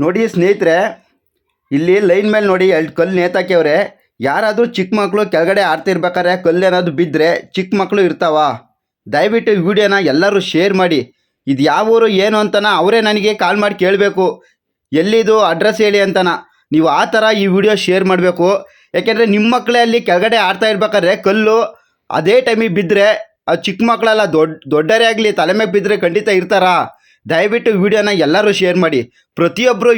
ನೋಡಿ ಸ್ನೇಹಿತರೆ, ಇಲ್ಲಿ ಲೈನ್ ಮೇಲೆ ನೋಡಿ ಎರಡು ಕಲ್ಲು ನೇತಾಕ್ಯವ್ರೆ ಯಾರಾದರೂ ಚಿಕ್ಕ ಮಕ್ಕಳು ಕೆಳಗಡೆ ಆಡ್ತಿರ್ಬೇಕಾದ್ರೆ ಕಲ್ಲು ಏನಾದರೂ ಬಿದ್ದರೆ ಚಿಕ್ಕ ಮಕ್ಕಳು ಇರ್ತಾವ. ದಯವಿಟ್ಟು ವಿಡಿಯೋನ ಎಲ್ಲರೂ ಶೇರ್ ಮಾಡಿ. ಇದು ಯಾವ ಊರು, ಏನು ಅಂತನ ಅವರೇ ನನಗೆ ಕಾಲ್ ಮಾಡಿ ಕೇಳಬೇಕು. ಎಲ್ಲಿದು, ಅಡ್ರೆಸ್ ಹೇಳಿ ಅಂತನ. ನೀವು ಆ ಥರ ಈ ವಿಡಿಯೋ ಶೇರ್ ಮಾಡಬೇಕು. ಯಾಕೆಂದರೆ ನಿಮ್ಮ ಮಕ್ಕಳೇ ಅಲ್ಲಿ ಕೆಳಗಡೆ ಆಡ್ತಾ ಇರ್ಬೇಕಾದ್ರೆ ಕಲ್ಲು ಅದೇ ಟೈಮಿಗೆ ಬಿದ್ದರೆ ಆ ಚಿಕ್ಕ ಮಕ್ಕಳೆಲ್ಲ ದೊಡ್ಡ ದೊಡ್ಡರೇ ಆಗಲಿ, ತಲೆ ಮೇಲೆ ಬಿದ್ದರೆ ಖಂಡಿತ ಇರ್ತಾರಾ. ದಯವಿಟ್ಟು ವಿಡಿಯೋನ ಎಲ್ಲರೂ ಶೇರ್ ಮಾಡಿ. ಪ್ರತಿಯೊಬ್ಬರು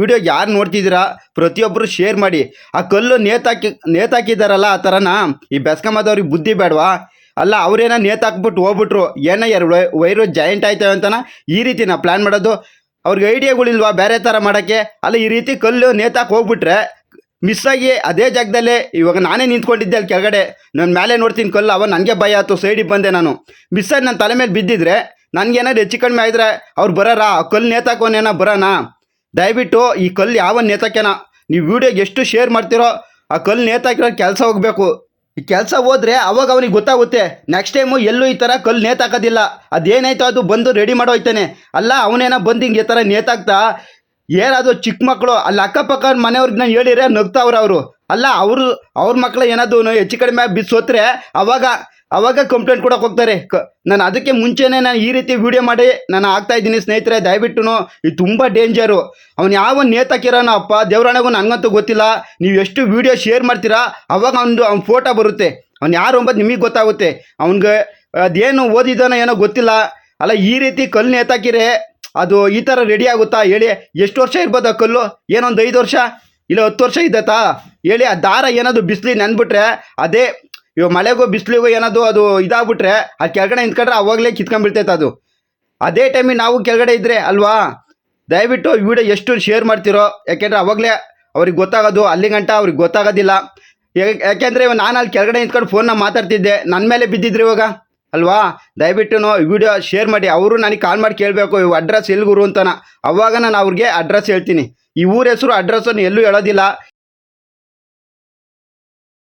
ವಿಡಿಯೋ ಯಾರು ನೋಡ್ತಿದ್ದೀರಾ ಪ್ರತಿಯೊಬ್ಬರು ಶೇರ್ ಮಾಡಿ. ಆ ಕಲ್ಲು ನೇತಾಕಿ, ನೇತಾಕಿದಾರಲ್ಲ ಆ ಥರನ ಈ ಬೆಸ್ಕಮ್ಮದವ್ರಿಗೆ ಬುದ್ಧಿ ಬೇಡವಾ? ಅಲ್ಲ, ಅವ್ರೇನ ನೇತಾಕ್ಬಿಟ್ಟು ಹೋಗ್ಬಿಟ್ರು, ಏನೋ ಎರಡು ವೈರು ಜಾಯಿಂಟ್ ಆಯ್ತವೆ ಅಂತನ? ಈ ರೀತಿ ನಾ ಪ್ಲ್ಯಾನ್ ಮಾಡೋದು. ಅವ್ರಿಗೆ ಐಡಿಯಾಗಳಿಲ್ವಾ ಬೇರೆ ಥರ ಮಾಡೋಕ್ಕೆ? ಅಲ್ಲ, ಈ ರೀತಿ ಕಲ್ಲು ನೇತಾಕ್ ಹೋಗ್ಬಿಟ್ರೆ ಮಿಸ್ ಆಗಿ ಅದೇ ಜಾಗದಲ್ಲೇ, ಇವಾಗ ನಾನೇ ನಿಂತ್ಕೊಂಡಿದ್ದೆ ಅಲ್ಲಿ ಕೆಳಗಡೆ. ನಾನು ಮೇಲೆ ನೋಡ್ತೀನಿ ಕಲ್ಲು, ಅವ ನನಗೆ ಭಯ ಆಯ್ತು ಸೈಡಿಗೆ ಬಂದೆ ನಾನು. ಮಿಸ್ ಆಗಿ ನನ್ನ ತಲೆ ಮೇಲೆ ಬಿದ್ದಿದ್ರೆ ನನಗೇನಾದ್ರು ಹೆಚ್ಚು ಕಡಿಮೆ ಆಗಿದ್ರೆ ಅವ್ರು ಬರೋರ? ಆ ಕಲ್ಲು ನೇತಾಕೋನೇನ ಬರೋಣ ದಯವಿಟ್ಟು ಈ ಕಲ್ಲು ಯಾವ ನೇತಾಕೇನ ನೀವು ವಿಡಿಯೋಗೆ ಎಷ್ಟು ಶೇರ್ ಮಾಡ್ತೀರೋ ಆ ಕಲ್ಲು ನೇತಾಕಿರೋ ಕೆಲಸ ಹೋಗಬೇಕು. ಈ ಕೆಲಸ ಹೋದ್ರೆ ಅವಾಗ ಅವನಿಗೆ ಗೊತ್ತಾಗುತ್ತೆ. ನೆಕ್ಸ್ಟ್ ಟೈಮು ಎಲ್ಲೂ ಈ ಥರ ಕಲ್ಲು ನೇತಾಕೋದಿಲ್ಲ. ಅದೇನಾಯ್ತೋ ಅದು ಬಂದು ರೆಡಿ ಮಾಡೋಯ್ತಾನೆ ಅಲ್ಲ, ಅವನೇನ ಬಂದು ಹಿಂಗೆ ಈ ಥರ ನೇತಾಕ್ತಾ? ಏನಾದರೂ ಚಿಕ್ಕ ಮಕ್ಕಳು ಅಲ್ಲಿ ಅಕ್ಕಪಕ್ಕ ಮನೆಯವ್ರಿಗೆ ನಾನು ಹೇಳಿದ್ರೆ ನಗ್ತಾವ್ರ ಅವರು. ಅಲ್ಲ, ಅವರು, ಅವ್ರ ಮಕ್ಕಳು ಏನಾದ್ರು ಹೆಚ್ಚು ಕಡಿಮೆ ಬಿಸೋತ್ರೆ ಅವಾಗ ಅವಾಗ ಕಂಪ್ಲೇಂಟ್ ಕೊಡೋಕೆ ಹೋಗ್ತಾರೆ. ನಾನು ಅದಕ್ಕೆ ಮುಂಚೆನೇ ನಾನು ಈ ರೀತಿ ವಿಡಿಯೋ ಮಾಡಿ, ನಾನು ಆಗ್ತಾ ಇದ್ದೀನಿ ಸ್ನೇಹಿತರೆ ದಯವಿಟ್ಟು ಇದು ತುಂಬ ಡೇಂಜರು ಅವನು ಯಾವ ನೇತಾಕಿರೋನೋ ಅಪ್ಪ, ದೇವ್ರಣೆಗೂ ನನಗಂತೂ ಗೊತ್ತಿಲ್ಲ. ನೀವು ಎಷ್ಟು ವಿಡಿಯೋ ಶೇರ್ ಮಾಡ್ತೀರಾ, ಅವಾಗ ಅವನದು, ಅವ್ನ ಫೋಟೋ ಬರುತ್ತೆ. ಅವ್ನು ಯಾರು ಅಂಬದು ನಿಮಗೆ ಗೊತ್ತಾಗುತ್ತೆ. ಅವನಿಗೆ ಅದೇನು ಓದಿದಾನೋ ಏನೋ ಗೊತ್ತಿಲ್ಲ. ಅಲ್ಲ, ಈ ರೀತಿ ಕಲ್ಲು ನೇತಾಕಿರೆ, ಅದು ಈ ಥರ ರೆಡಿ ಆಗುತ್ತಾ? ಹೇಳಿ, ಎಷ್ಟು ವರ್ಷ ಇರ್ಬೋದು ಆ ಕಲ್ಲು? ಏನೊಂದು ಐದು ವರ್ಷ? ಇಲ್ಲ, ಹತ್ತು ವರ್ಷ ಇದ್ದತ್ತಾ? ಹೇಳಿ, ಆ ದಾರ ಏನಾದರೂ ಬಿಸಿಲಿ ನೆನ್ಬಿಟ್ರೆ, ಅದೇ ಇವಾಗ ಮಳೆಗೋ ಬಿಸಿಲಿಗೋ ಏನಾದ್ರು ಅದು ಇದಾಗ್ಬಿಟ್ರೆ ಆ ಕೆಳಗಡೆ ನಿಂತ್ಕೊಂಡ್ರೆ ಅವಾಗಲೇ ಕಿತ್ಕೊಂಡ್ಬಿಡ್ತೈತೆ ಅದು. ಅದೇ ಟೈಮಿಗೆ ನಾವು ಕೆಳಗಡೆ ಇದ್ದರೆ ಅಲ್ವಾ? ದಯವಿಟ್ಟು ಈ ವಿಡಿಯೋ ಎಷ್ಟು ಶೇರ್ ಮಾಡ್ತಿರೋ, ಯಾಕೆಂದ್ರೆ ಅವಾಗಲೇ ಅವ್ರಿಗೆ ಗೊತ್ತಾಗೋದು ಅಲ್ಲಿ ಗಂಟ ಅವ್ರಿಗೆ ಗೊತ್ತಾಗೋದಿಲ್ಲ. ಯಾಕೆಂದ್ರೆ ಇವಾಗ ನಾನು ಅಲ್ಲಿ ಕೆಳಗಡೆ ನಿಂತ್ಕೊಂಡು ಫೋನ್ನ ಮಾತಾಡ್ತಿದ್ದೆ ನನ್ನ ಮೇಲೆ ಬಿದ್ದಿದ್ರು ಇವಾಗ? ಅಲ್ವಾ? ದಯವಿಟ್ಟು ವಿಡಿಯೋ ಶೇರ್ ಮಾಡಿ. ಅವರು ನನಗೆ ಕಾಲ್ ಮಾಡಿ ಕೇಳಬೇಕು, ಇವು ಅಡ್ರೆಸ್ ಎಲ್ಲಿ ಗುರು ಅಂತಾನ. ಅವಾಗ ನಾನು ಅವ್ರಿಗೆ ಅಡ್ರೆಸ್ ಹೇಳ್ತೀನಿ. ಈ ಊರ ಹೆಸರು ಅಡ್ರೆಸ್ಸನ್ನು ಎಲ್ಲೂ ಹೇಳೋದಿಲ್ಲ.